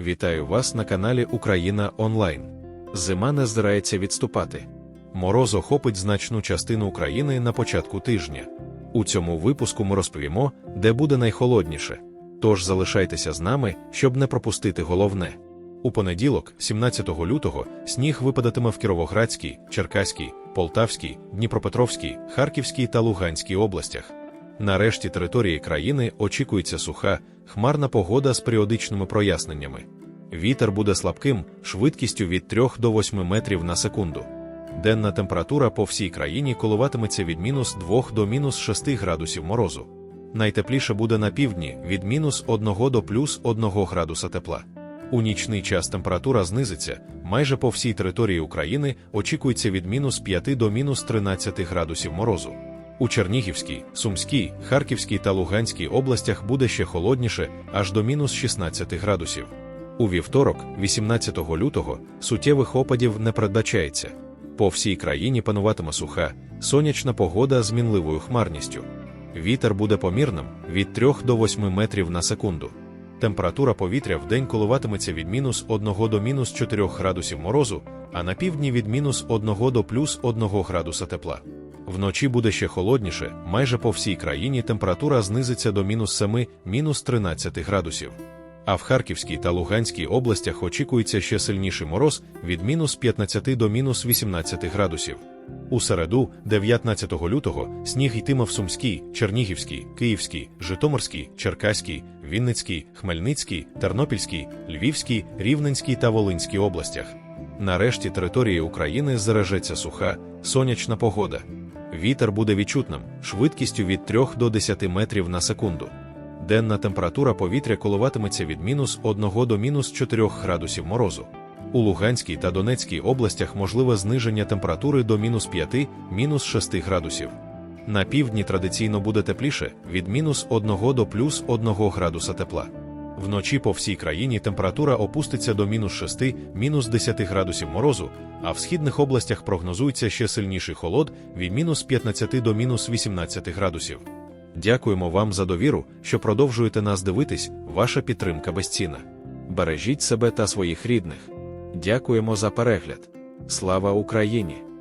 Вітаю вас на каналі Україна Онлайн. Зима не збирається відступати. Мороз охопить значну частину України на початку тижня. У цьому випуску ми розповімо, де буде найхолодніше. Тож залишайтеся з нами, щоб не пропустити головне. У понеділок, 17 лютого, сніг випадатиме в Кіровоградській, Черкаській, Полтавській, Дніпропетровській, Харківській та Луганській областях. На решті території країни очікується суха, хмарна погода з періодичними проясненнями. Вітер буде слабким, швидкістю від 3 до 8 метрів на секунду. Денна температура по всій країні коливатиметься від мінус 2 до мінус 6 градусів морозу. Найтепліше буде на півдні від мінус 1 до плюс 1 градуса тепла. У нічний час температура знизиться, майже по всій території України очікується від мінус 5 до мінус 13 градусів морозу. У Чернігівській, Сумській, Харківській та Луганській областях буде ще холодніше, аж до мінус 16 градусів. У вівторок, 18 лютого, суттєвих опадів не передбачається. По всій країні пануватиме суха, сонячна погода з мінливою хмарністю. Вітер буде помірним від 3 до 8 метрів на секунду. Температура повітря в день коливатиметься від мінус 1 до мінус 4 градусів морозу, а на півдні від мінус 1 до плюс 1 градуса тепла. Вночі буде ще холодніше, майже по всій країні температура знизиться до мінус 7, мінус 13 градусів. А в Харківській та Луганській областях очікується ще сильніший мороз від мінус 15 до мінус 18 градусів. У середу, 19 лютого, сніг йтиме в Сумській, Чернігівській, Київській, Житомирській, Черкаській, Вінницькій, Хмельницькій, Тернопільській, Львівській, Рівненській та Волинській областях. Нарешті території України заражеться суха, сонячна погода. Вітер буде відчутним, швидкістю від 3 до 10 метрів на секунду. Денна температура повітря коливатиметься від мінус 1 до мінус 4 градусів морозу. У Луганській та Донецькій областях можливе зниження температури до мінус 5, мінус 6 градусів. На півдні традиційно буде тепліше від мінус 1 до плюс 1 градуса тепла. Вночі по всій країні температура опуститься до мінус 6, мінус 10 градусів морозу, а в східних областях прогнозується ще сильніший холод від мінус 15 до мінус 18 градусів. Дякуємо вам за довіру, що продовжуєте нас дивитись, ваша підтримка безцінна. Бережіть себе та своїх рідних. Дякуємо за перегляд. Слава Україні!